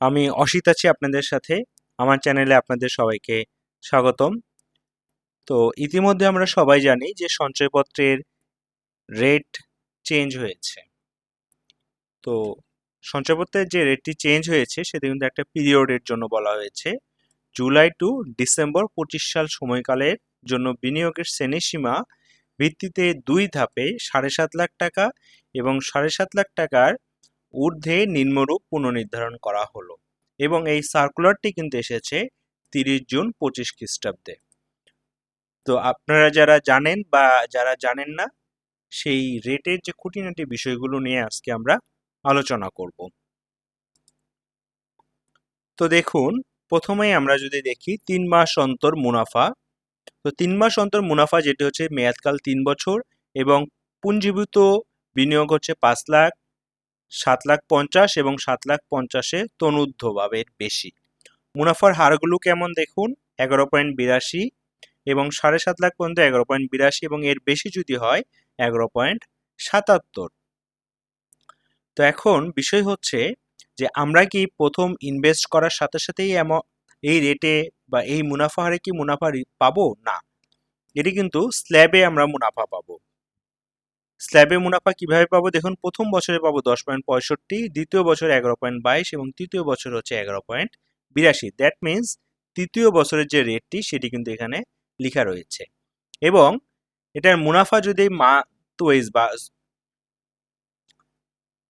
আমি অসিত আছি আপনাদের সাথে। আমার চ্যানেলে আপনাদের সবাইকে স্বাগতম। তো ইতিমধ্যে আমরা সবাই জানি যে সঞ্চয়পত্রের রেট চেঞ্জ হয়েছে। তো সঞ্চয়পত্রের যে রেটটি চেঞ্জ হয়েছে, সেটা কিন্তু একটা পিরিয়ডের জন্য বলা হয়েছে। জুলাই টু ডিসেম্বর পঁচিশ সাল সময়কালের জন্য বিনিয়োগের শ্রেণীসীমা ভিত্তিতে দুই ধাপে সাড়ে সাত লাখ টাকা এবং সাড়ে সাত লাখ টাকার ঊর্ধ্বে নিম্নরূপ পুনর্নির্ধারণ করা হলো এবং এই সার্কুলারটি কিন্তু এসেছে তিরিশ জুন পঁচিশ খ্রিস্টাব্দে। তো আপনারা যারা জানেন বা যারা জানেন না, সেই রেটের যে খুঁটিনাটি বিষয়গুলো নিয়ে আজকে আমরা আলোচনা করব। তো দেখুন, প্রথমেই আমরা যদি দেখি তিন মাস অন্তর মুনাফা। তো তিন মাস অন্তর মুনাফা যেটি হচ্ছে মেয়াদকাল তিন বছর এবং পুঞ্জীভূত বিনিয়োগ হচ্ছে পাঁচ লাখ সাত লাখ পঞ্চাশ এবং সাত লাখ পঞ্চাশে তনুর্ধ্বভাবে বেশি। মুনাফার হারগুলো কেমন দেখুন? এগারো পয়েন্ট বিরাশি এবং সাড়ে সাত লাখ পর্যন্ত এগারো পয়েন্ট বিরাশি এবং এর বেশি যদি হয়, এগারো পয়েন্ট সাতাত্তর। তো এখন বিষয় হচ্ছে যে আমরা কি প্রথম ইনভেস্ট করার সাথে সাথেই এই রেটে বা এই মুনাফা হারে কি মুনাফা পাবো? না। এটি কিন্তু স্ল্যাবে আমরা মুনাফা পাবো। স্ল্যাবে মুনাফা কীভাবে পাবো? দেখুন, প্রথম বছরে পাবো দশ পয়েন্ট পঁয়ষট্টি, দ্বিতীয় বছর এগারো পয়েন্ট বাইশ এবং তৃতীয় বছর হচ্ছে এগারো পয়েন্ট বিরাশি। দ্যাট মিন্স তৃতীয় বছরের যে রেটটি সেটি কিন্তু এখানে লেখা রয়েছে। এবং এটার মুনাফা যদি মান্থ ওয়াইজ বা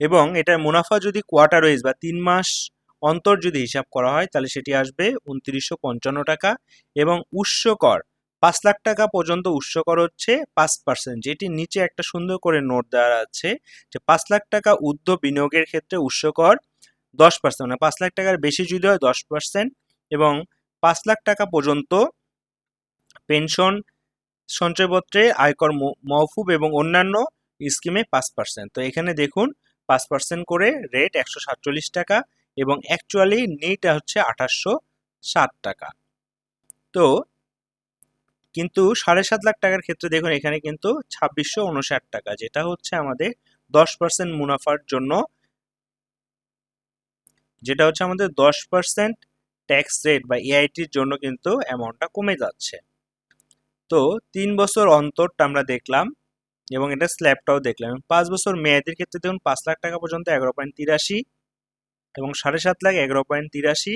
এবং এটার মুনাফা যদি কোয়ার্টার ওয়াইজ বা তিন মাস অন্তর যদি হিসাব করা হয়, তাহলে সেটি আসবে উনত্রিশশো পঞ্চান্ন টাকা এবং উৎসকর পাঁচ লাখ টাকা পর্যন্ত উৎস কর হচ্ছে পাঁচ পার্সেন্ট যেটি নিচে একটা সুন্দর করে নোট দেওয়া আছে যে পাঁচ লাখ টাকা উদ্ধ বিনিয়োগের ক্ষেত্রে উৎস কর দশ পার্সেন্ট মানে পাঁচ লাখ টাকার বেশি যদি হয় দশ পার্সেন্ট এবং পাঁচ লাখ টাকা পর্যন্ত পেনশন সঞ্চয়পত্রে আয়কর ম- মওকুফ এবং অন্যান্য স্কিমে পাঁচ পার্সেন্ট তো এখানে দেখুন পাঁচ পার্সেন্ট করে রেট একশো সাতচল্লিশ টাকা এবং অ্যাকচুয়ালি নিট হচ্ছে আঠাশশো ষাট টাকা। তো কিন্তু সাড়ে সাত লাখ টাকার ক্ষেত্রে দেখুন, এখানে কিন্তু ছাব্বিশশো উনষাট টাকা, যেটা হচ্ছে আমাদের দশ পার্সেন্ট মুনাফার জন্য। যেটা হচ্ছে আমাদের দশ পার্সেন্ট ট্যাক্স রেট বা এআইটির জন্য কিন্তু অ্যামাউন্টটা কমে যাচ্ছে। তো তিন বছর অন্তরটা আমরা দেখলাম এবং এটা স্ল্যাবটাও দেখলাম। পাঁচ বছর মেয়াদের ক্ষেত্রে দেখুন, পাঁচ লাখ টাকা পর্যন্ত এগারো পয়েন্ট তিরাশি এবং সাড়ে সাত লাখ এগারো পয়েন্ট তিরাশি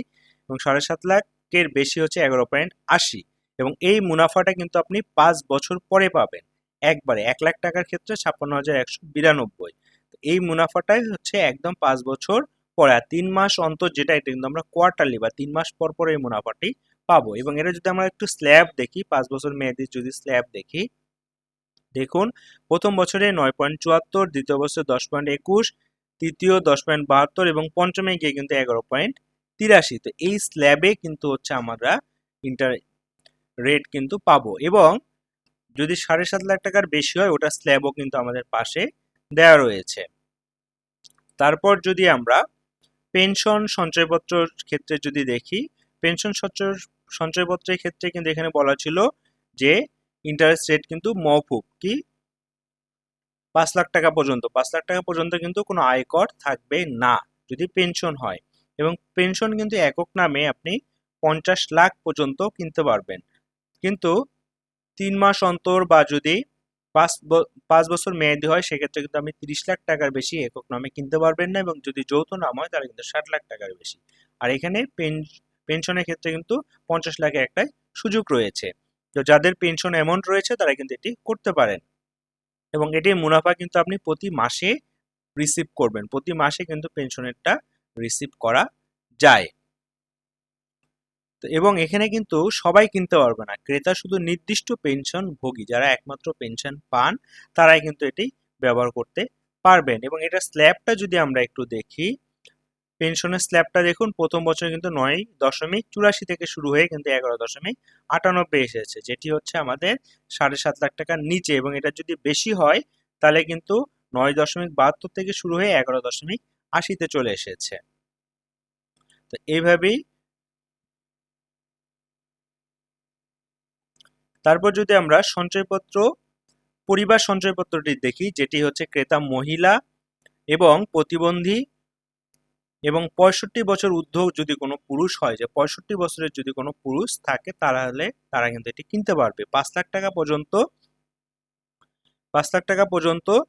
এবং সাড়ে সাত লাখের বেশি হচ্ছে এগারো পয়েন্ট আশি। এবং এই মুনাফাটা কিন্তু আপনি পাঁচ বছর পরে পাবেন। একবারে এক লাখ টাকার ক্ষেত্রে ছাপ্পান্ন হাজার একশো বিরানব্বই। এই মুনাফাটাই হচ্ছে একদম পাঁচ বছর পরে আর তিন মাস অন্তর যেটা, এটা কিন্তু আমরা কোয়ার্টারলি বা তিন মাস পর পর এই মুনাফাটি পাবো। এবং এটা যদি আমরা একটু স্ল্যাব দেখি, পাঁচ বছর মেয়াদি যদি স্ল্যাব দেখি, দেখুন, প্রথম বছরে নয় পয়েন্ট চুয়াত্তর, দ্বিতীয় বছরে দশ পয়েন্ট একুশ, তৃতীয় দশ পয়েন্ট বাহাত্তর এবং পঞ্চমে গিয়ে কিন্তু এগারো পয়েন্ট তিরাশি। তো এই স্ল্যাবে কিন্তু হচ্ছে আমরা ইন্টার রেট কিন্তু পাবো। এবং যদি সাড়ে সাত লাখ টাকার বেশি হয়, ওটা স্ল্যাবও কিন্তু আমাদের পাশে দেওয়া রয়েছে। তারপর যদি আমরা পেনশন সঞ্চয়পত্রের ক্ষেত্রে যদি দেখি পেনশন সঞ্চয়, সঞ্চয়পত্রের ক্ষেত্রে কিন্তু এখানে বলা ছিল যে ইন্টারেস্ট রেট কিন্তু মৌকুব কি? পাঁচ লাখ টাকা পর্যন্ত। পাঁচ লাখ টাকা পর্যন্ত কিন্তু কোনো আয়কর থাকবে না যদি পেনশন হয়। এবং পেনশন কিন্তু একক নামে আপনি পঞ্চাশ লাখ পর্যন্ত কিনতে পারবেন। কিন্তু তিন মাস অন্তর বা যদি পাঁচ পাঁচ বছর মেয়াদি হয়, সেক্ষেত্রে কিন্তু আপনি তিরিশ লাখ টাকার বেশি একক নামে কিনতে পারবেন না এবং যদি যৌথ নাম হয়, তাহলে কিন্তু ষাট লাখ টাকার বেশি। আর এখানে পেন, পেনশনের ক্ষেত্রে কিন্তু পঞ্চাশ লাখের একটা সুযোগ রয়েছে। তো যাদের পেনশন অ্যামাউন্ট রয়েছে, তারা কিন্তু এটি করতে পারেন। এবং এটির মুনাফা কিন্তু আপনি প্রতি মাসে রিসিভ করবেন। প্রতি মাসে কিন্তু পেনশনেরটা রিসিভ করা যায়। তো এবং এখানে কিন্তু সবাই কিনতে পারবে না। ক্রেতা শুধু নির্দিষ্ট পেনশন ভোগী, যারা একমাত্র পেনশন পান, তারাই কিন্তু এটি ব্যবহার করতে পারবেন। এবং এটা স্ল্যাবটা যদি আমরা একটু দেখি পেনশনের স্ল্যাবটা দেখুন, প্রথম বছর কিন্তু নয় দশমিক চুরাশি থেকে শুরু হয়ে কিন্তু এগারো দশমিক আটানব্বই এসেছে, যেটি হচ্ছে আমাদের সাড়ে সাত লাখ টাকার নিচে। এবং এটা যদি বেশি হয়, তাহলে কিন্তু নয় দশমিক বাহাত্তর থেকে শুরু হয়ে এগারো দশমিক আশিতে চলে এসেছে। তো এইভাবেই তারপর যদি আমরা সঞ্চয়পত্র, পরিবার সঞ্চয়পত্রটি দেখি, যেটি হচ্ছে ক্রেতা মহিলা এবং প্রতিবন্ধী এবং পঁয়ষট্টি বছর ঊর্ধ্ব যদি কোনো পুরুষ হয়, যে পঁয়ষট্টি বছরের যদি কোনো পুরুষ থাকে, তাহলে তারা কিন্তু এটি কিনতে পারবে। পাঁচ লাখ টাকা পর্যন্ত, পাঁচ লাখ টাকা পর্যন্ত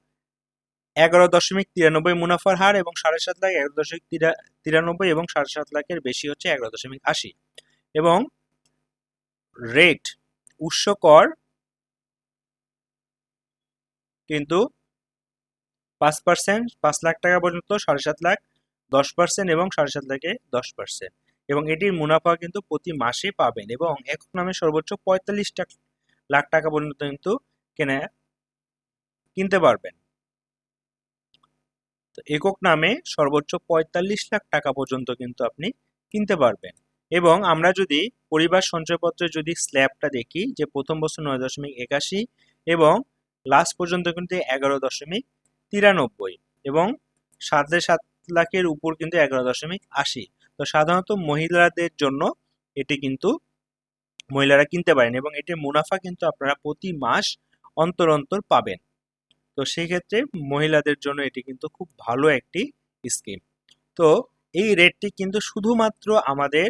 এগারো দশমিক তিরানব্বই মুনাফার হার এবং সাড়ে সাত লাখ এগারো দশমিক তিরা- তিরানব্বই এবং সাড়ে সাত লাখের বেশি হচ্ছে এগারো দশমিক আশি। এবং রেট উৎস কর, কিন্তু পাঁচ পার্সেন্ট পাঁচ লাখ টাকা পর্যন্ত সাড়ে সাত লাখ, দশ পার্সেন্ট এবং সাড়ে সাত লাখে দশ পার্সেন্ট এবং এটির মুনাফা কিন্তু প্রতি মাসে পাবেন এবং একক নামে সর্বোচ্চ পঁয়তাল্লিশ লাখ টাকা পর্যন্ত কিন্তু কেনা, কিনতে পারবেন। তো একক নামে সর্বোচ্চ পঁয়তাল্লিশ লাখ টাকা পর্যন্ত কিন্তু আপনি কিনতে পারবেন। এবং আমরা যদি পরিবার সঞ্চয়পত্রে যদি স্ল্যাবটা দেখি যে প্রথম বছর নয় দশমিক একাশি এবং লাস্ট পর্যন্ত কিন্তু এগারো দশমিক তিরানব্বই এবং সাড়ে সাত লাখের উপর কিন্তু এগারো দশমিক আশি। তো সাধারণত মহিলাদের জন্য এটি কিন্তু মহিলারা কিনতে পারেন এবং এটির মুনাফা কিন্তু আপনারা প্রতি মাস অন্তর অন্তর পাবেন। তো সেই ক্ষেত্রে মহিলাদের জন্য এটি কিন্তু খুব ভালো একটি স্কিম তো এই রেটটি কিন্তু শুধুমাত্র আমাদের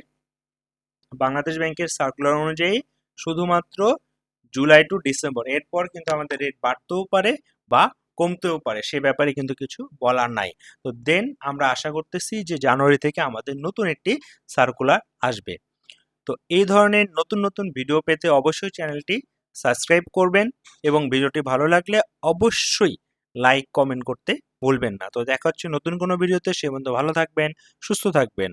বাংলাদেশ ব্যাংকের সার্কুলার অনুযায়ী শুধুমাত্র জুলাই টু ডিসেম্বর এরপর কিন্তু আমাদের রেট বাড়তেও পারে বা কমতেও পারে, সে ব্যাপারে কিন্তু কিছু বলার নাই। তো দেন আমরা আশা করতেছি যে জানুয়ারি থেকে আমাদের নতুন একটি সার্কুলার আসবে। তো এই ধরনের নতুন নতুন ভিডিও পেতে অবশ্যই চ্যানেলটি সাবস্ক্রাইব করবেন এবং ভিডিওটি ভালো লাগলে অবশ্যই লাইক কমেন্ট করতে ভুলবেন না। তো দেখা হচ্ছে নতুন কোনো ভিডিওতে সে পর্যন্ত ভালো থাকবেন, সুস্থ থাকবেন।